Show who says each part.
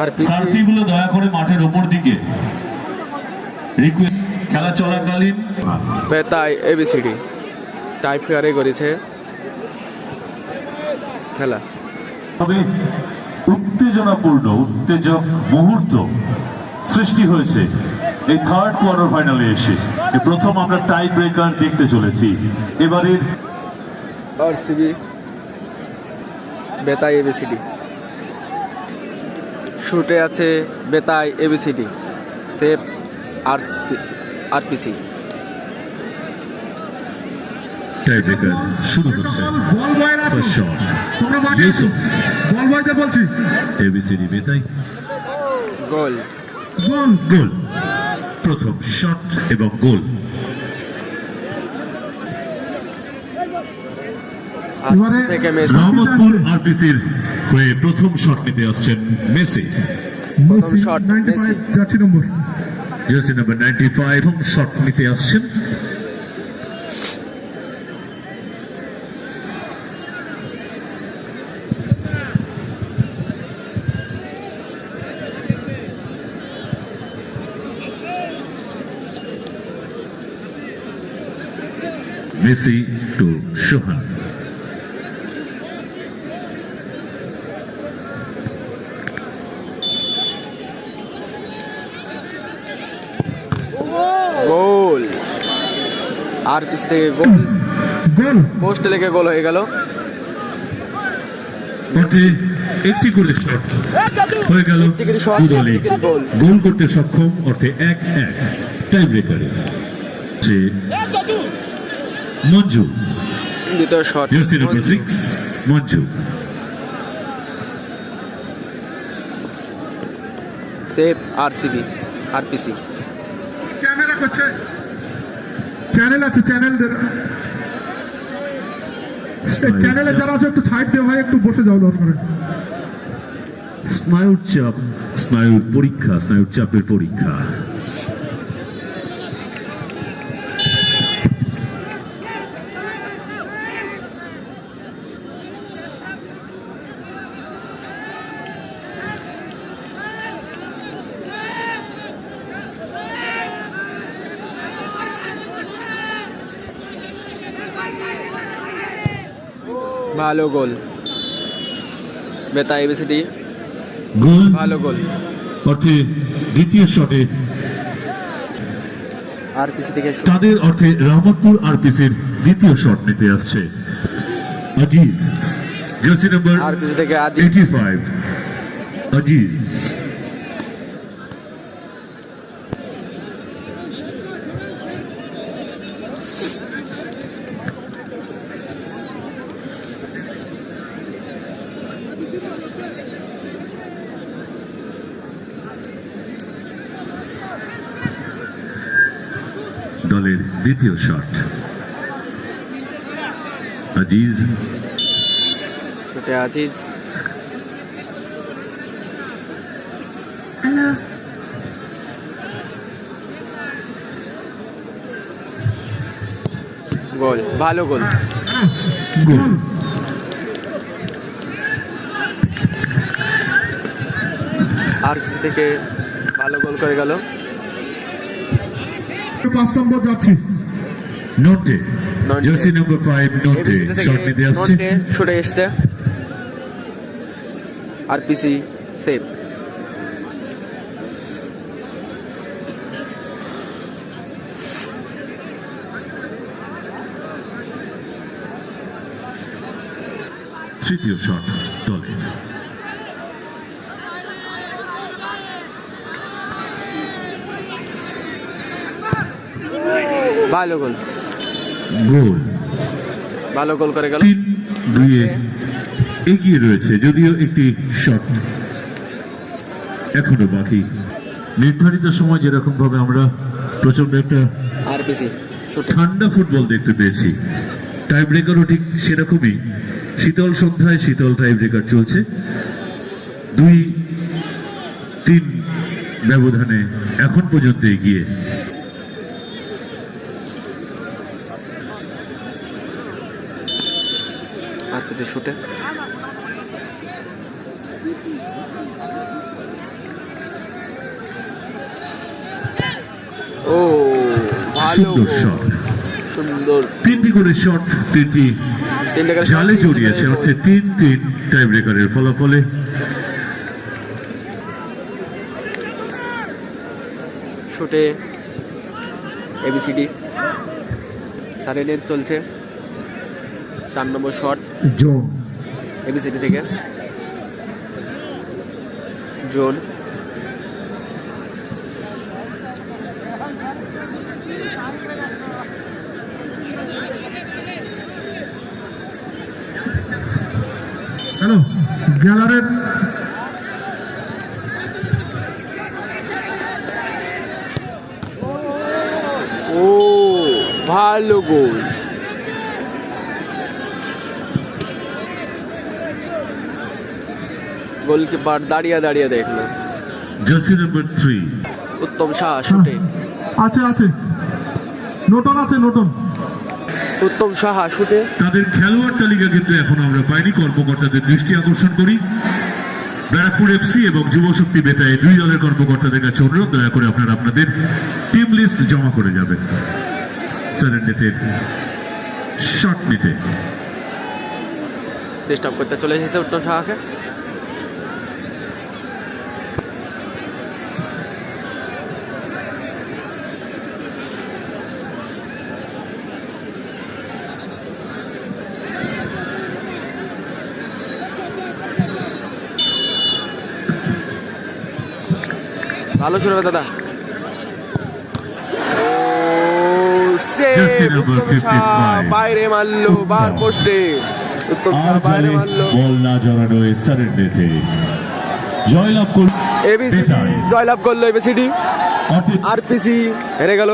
Speaker 1: আর
Speaker 2: সার্ফিগুলো দয়া করে মাঠের ওপর দিকে। রিকোয়েস্ট খেলা চলাকালীন।
Speaker 1: এবিসিডি টাইপ ফেয়ারে করেছে। খেলা।
Speaker 2: তবে উত্তেজনাপূর্ণ উত্তেজক মুহূর্ত সৃষ্টি হয়েছে এই থার্ড কোয়ার্টার ফাইনালে এসে প্রথম আমরা টাই ব্রেকার দেখতে চলেছি। এবারের
Speaker 1: আরসিবি বেতাই এবিসিডি শুটে আছে বেতাই A B C D safe R R P C
Speaker 2: টাই শুরু হচ্ছে
Speaker 3: বল বয়ের আছো তোমরা মাঠে আছো বল বয়দের বলছি
Speaker 2: এবিসিডি বেতাই।
Speaker 1: গোল।
Speaker 3: গোল
Speaker 2: গোল প্রথম শট এবং গোল রহমতপুর আরপিসির হয়ে প্রথম শট নিতে আসছেন মেসি।
Speaker 1: প্রথম shot,
Speaker 3: 95
Speaker 1: Messi.
Speaker 3: Jersey number
Speaker 2: jersey number ninety five প্রথম শট নিতে আসছেন। Messi to Sohan.
Speaker 1: গোল। আর আরপিসি থেকে গোল। পোস্টে লেগে গোল হয়ে গেল।
Speaker 2: একটি করে শট হয়ে গেল
Speaker 1: গোল।
Speaker 2: করতে সক্ষম অর্থে এক এক। টাই ব্রেকারে সে মঞ্জু।
Speaker 1: দ্বিতীয় shot
Speaker 2: jersey number six Manju.
Speaker 1: R C B R P C
Speaker 3: করছে। চ্যানেল আছে চ্যানেল চ্যানেলে যারা আছে একটু সাইড দিয়ে ভাই একটু বসে যাও দরকার করে।
Speaker 2: স্নায়ুর চাপ স্নায়ুর পরীক্ষা স্নায়ুর চাপের পরীক্ষা।
Speaker 1: ভালো গোল। বেতা এবিসিডি।
Speaker 2: গোল।
Speaker 1: ভালো গোল।
Speaker 2: অর্থে দ্বিতীয় শটে।
Speaker 1: আরপিসি থেকে।
Speaker 2: তাদের অর্থে রহমতপুর আরপিসির দ্বিতীয় শট নিতে আসছে। আজিজ জার্সি নাম্বার
Speaker 1: আরপিসি থেকে আজ
Speaker 2: এইটি ফাইভ আজিজ দলের দ্বিতীয় শট। আজিজ।
Speaker 1: আজিজ? গোল ভালো গোল।
Speaker 2: গোল।
Speaker 1: আরপিসি থেকে ভালো গোল করে গেল।
Speaker 3: পাঁচ নম্বর যাচ্ছি।
Speaker 2: নোটে। জার্সি নাম্বার ফাইভ নোটে শট নিতে আসছে।
Speaker 1: ছুটে এসছে আরপিসি সেফ
Speaker 2: তৃতীয় শট দলের
Speaker 1: ভালো গোল।
Speaker 2: গোল।
Speaker 1: ভালো গোল করে গেল।
Speaker 2: তিন দুইয়ে এগিয়ে রয়েছে যদিও একটি শট। এখনও বাকি। নির্ধারিত সময় যেরকম ভাবে আমরা প্রচণ্ড একটা
Speaker 1: আরপিসি
Speaker 2: ঠান্ডা ফুটবল দেখতে পেয়েছি টাই ব্রেকারও ঠিক সেরকমই। শীতল সন্ধ্যায় শীতল টাই ব্রেকার চলছে। দুই তিন ব্যবধানে এখন পর্যন্ত এগিয়ে
Speaker 1: আরপিসি শুটে। ও ভালো।
Speaker 2: সুন্দর শট
Speaker 1: সুন্দর।
Speaker 2: তিনটি করে শট তিনটি জালে জড়িয়েছে অর্থাৎ তিন তিন টাই ব্রেকারের ফলাফলে।
Speaker 1: শুটে এবিসিডি সাড়ে নেট চলছে। চার নম্বর শট।
Speaker 3: জোন।
Speaker 1: এবিসিডি থেকে। জোন।
Speaker 3: হ্যালো গ্যালারের
Speaker 1: ও ভালো গোল। গোলকিপার দাঁড়িয়ে দাঁড়িয়ে দেখল।
Speaker 2: Jersey number three
Speaker 1: Uttam Shah শুটে
Speaker 3: আছে আছে। নোটন আছে নোটন
Speaker 1: উত্তম সাহা শুটে
Speaker 2: তাদের খেলোয়াড় তালিকা কিন্তু এখন আমরা পাইনি। কর্মকর্তাদের দৃষ্টি আকর্ষণ করি। ব্যারাকপুর এফসি এবং যুবশক্তি বেতায় দুই দলের কর্মকর্তাদের কাছে অনুরোধ। দয়া করে আপনারা আপনাদের টিম লিস্ট জমা করে যাবেন। সেরেন্ডেতে শট নিতে।
Speaker 1: ডিস্টার্ব করতে চলে এসেছে উত্তম সাহাকে ভালো ছিল রে দাদা। ও, save!
Speaker 2: Jersey number
Speaker 1: উত্তম শাহ
Speaker 2: 55
Speaker 1: বাইরে মারলো বার পোস্টে। উত্তম শাহ বাইরে মারলো।
Speaker 2: বল না জড়ানো সেরেন্ডেতে জয়লাভ করল
Speaker 1: এবিসিডি। জয়লাভ করল এবিসিডি আরপিসি হেরে গেল।